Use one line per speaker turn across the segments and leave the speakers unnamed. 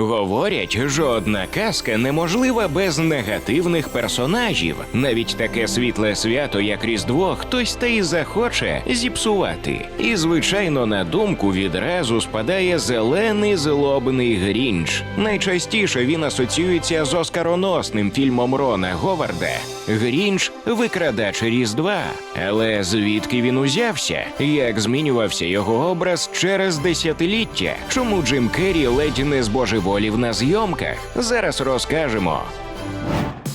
Говорять, жодна казка неможлива без негативних персонажів. Навіть таке світле свято, як Різдво, хтось та й захоче зіпсувати. І, звичайно, на думку відразу спадає зелений злобний Грінч. Найчастіше він асоціюється з оскароносним фільмом Рона Говарда Грінч викрадач Різдва. Але звідки він узявся? Як змінювався його образ через десятиліття? Чому Джим Керрі ледь не збожеволів на зйомках? Зараз розкажемо.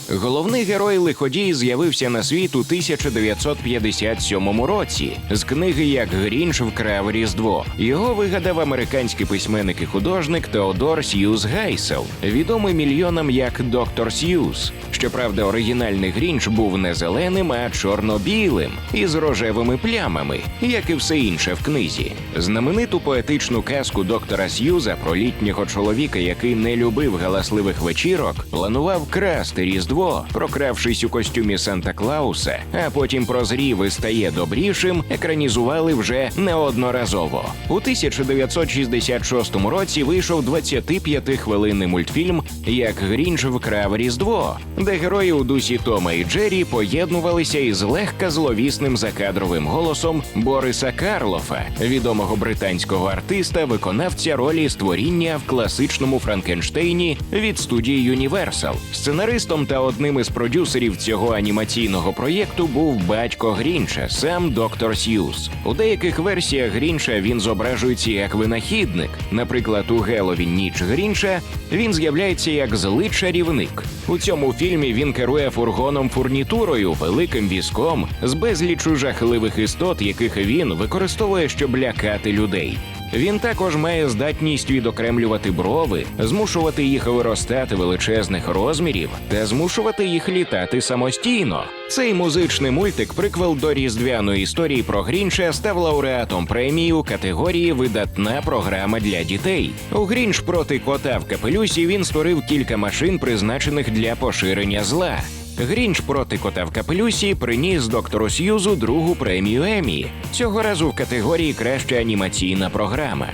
Головний герой лиходій з'явився на світ у 1957 році з книги Як Грінч вкрав Різдво. Його вигадав американський письменник і художник Теодор Сьюз Гайсел, відомий мільйонам як Доктор Сьюз. Щоправда, оригінальний Грінч був не зеленим, а чорно-білим із рожевими плямами, як і все інше в книзі. Знамениту поетичну казку доктора Сьюза про літнього чоловіка, який не любив галасливих вечірок, планував красти Різдво, прокравшись у костюмі Санта Клауса, а потім прозрів і стає добрішим, екранізували вже неодноразово. У 1966 році вийшов 25-хвилинний мультфільм Як Грінч вкрав Різдво, де герої у дусі Тома і Джері поєднувалися із легка зловісним закадровим голосом Бориса Карлофа, відомого британського артиста, виконавця ролі створіння в класичному Франкенштейні від студії Universal. Сценаристом та одним із продюсерів цього анімаційного проєкту був батько Грінча, сам доктор Сьюз. У деяких версіях Грінча він зображується як винахідник. Наприклад, у Геловін ніч Грінча він з'являється як злий чарівник. У цьому фільмі він керує фургоном фурнітурою, великим візком з безлічу жахливих істот, яких він використовує, щоб лякати людей. Він також має здатність відокремлювати брови, змушувати їх виростати величезних розмірів та змушувати їх літати самостійно. Цей музичний мультик, приквел до різдвяної історії про Грінча, став лауреатом премії у категорії Видатна програма для дітей. У Грінч проти кота в капелюсі він створив кілька машин, призначених для поширення зла. Грінч проти кота в капелюсі приніс доктору Сьюзу другу премію Емі. Цього разу в категорії Краща анімаційна програма.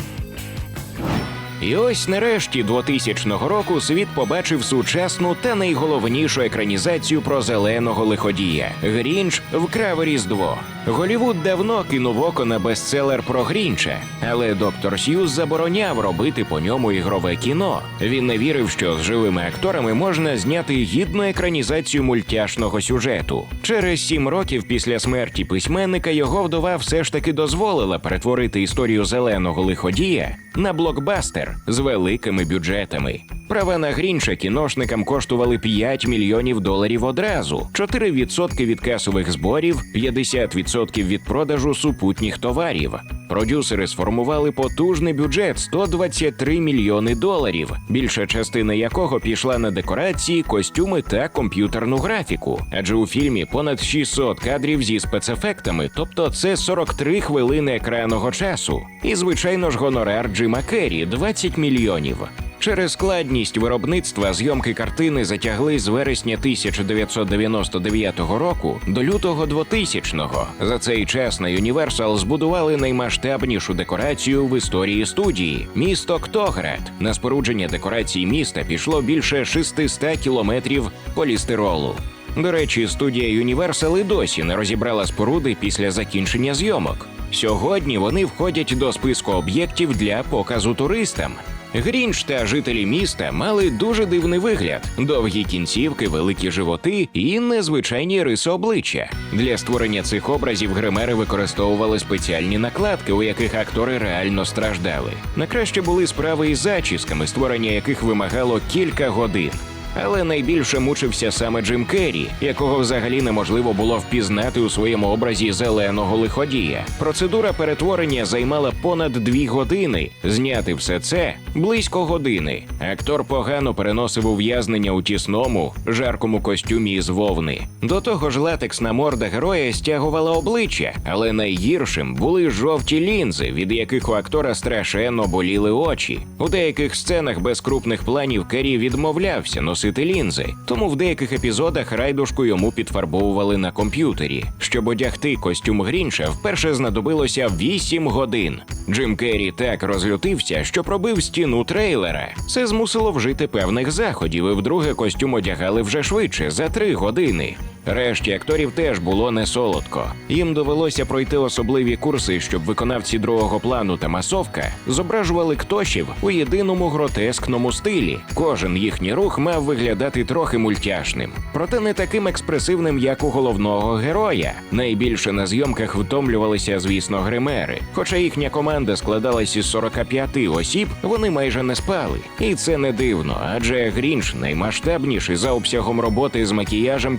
І ось нарешті 2000 року світ побачив сучасну та найголовнішу екранізацію про зеленого лиходія. Грінч вкрав Різдво. Голівуд давно кинув око на бестселер про Грінча, але доктор Сьюз забороняв робити по ньому ігрове кіно. Він не вірив, що з живими акторами можна зняти гідну екранізацію мультяшного сюжету. Через сім років після смерті письменника його вдова все ж таки дозволила перетворити історію зеленого лиходія на блокбастер з великими бюджетами. Права на Грінча кіношникам коштували 5 мільйонів доларів одразу, 4% від касових зборів, 50% від продажу супутніх товарів. Продюсери сформували потужний бюджет 123 мільйони доларів, більша частина якого пішла на декорації, костюми та комп'ютерну графіку. Адже у фільмі понад 600 кадрів зі спецефектами, тобто це 43 хвилини екранного часу. І звичайно ж гонорар Джима Керрі 20 мільйонів. Через складність виробництва зйомки картини затягли з вересня 1999 року до лютого 2000-го. За цей час на Universal збудували наймасштабнішу декорацію в історії студії місто Ктоград. На спорудження декорацій міста пішло більше 600 кілометрів полістиролу. До речі, студія Universal і досі не розібрала споруди після закінчення зйомок. Сьогодні вони входять до списку об'єктів для показу туристам. Грінч та жителі міста мали дуже дивний вигляд: довгі кінцівки, великі животи і незвичайні риси обличчя. Для створення цих образів гримери використовували спеціальні накладки, у яких актори реально страждали. На краще були справи із зачісками, створення яких вимагало кілька годин. Але найбільше мучився саме Джим Керрі, якого взагалі неможливо було впізнати у своєму образі зеленого лиходія. Процедура перетворення займала понад дві години. Зняти все це близько години. Актор погано переносив ув'язнення у тісному, жаркому костюмі із вовни. До того ж, латексна морда героя стягувала обличчя, але найгіршим були жовті лінзи, від яких у актора страшенно боліли очі. У деяких сценах без крупних планів Керрі відмовлявся носити лінзи, тому в деяких епізодах райдушку йому підфарбовували на комп'ютері. Щоб одягти костюм Грінча, вперше знадобилося 8 годин. Джим Керрі так розлютився, що пробив стіну трейлера. Це змусило вжити певних заходів, і вдруге костюм одягали вже швидше за 3 години. Решті акторів теж було не солодко. Їм довелося пройти особливі курси, щоб виконавці другого плану та масовка зображували ктошів у єдиному гротескному стилі. Кожен їхній рух мав виглядати трохи мультяшним, проте не таким експресивним, як у головного героя. Найбільше на зйомках втомлювалися, звісно, гримери. Хоча їхня команда складалась із 45 осіб, вони майже не спали. І це не дивно, адже Грінч наймасштабніший за обсягом роботи з макіяжем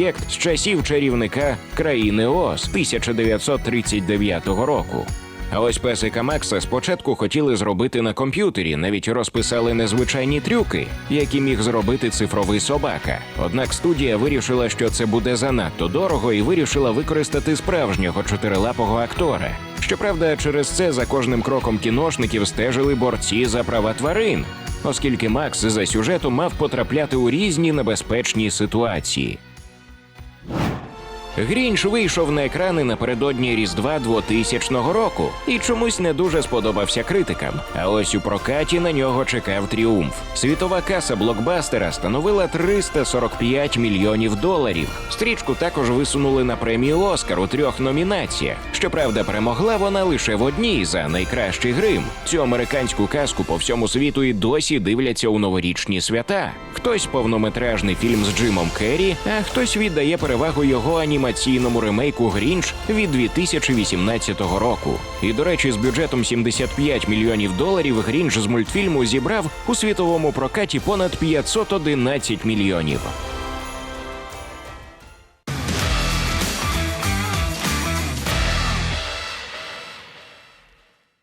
кінопроєкт з часів чарівника країни Оз 1939 року. А ось песика Макса спочатку хотіли зробити на комп'ютері, навіть розписали незвичайні трюки, які міг зробити цифровий собака. Однак студія вирішила, що це буде занадто дорого, і вирішила використати справжнього чотирилапого актора. Щоправда, через це за кожним кроком кіношників стежили борці за права тварин, оскільки Макс за сюжетом мав потрапляти у різні небезпечні ситуації. Грінч вийшов на екрани напередодні Різдва 2000 року і чомусь не дуже сподобався критикам. А ось у прокаті на нього чекав тріумф. Світова каса блокбастера становила 345 мільйонів доларів. Стрічку також висунули на премію Оскар у трьох номінаціях. Щоправда, перемогла вона лише в одній за найкращий грим. Цю американську казку по всьому світу і досі дивляться у новорічні свята. Хтось повнометражний фільм з Джимом Керрі, а хтось віддає перевагу його анімаційному ремейку Грінч від 2018 року. І до речі, з бюджетом 75 мільйонів доларів Грінч з мультфільму зібрав у світовому прокаті понад 511 мільйонів.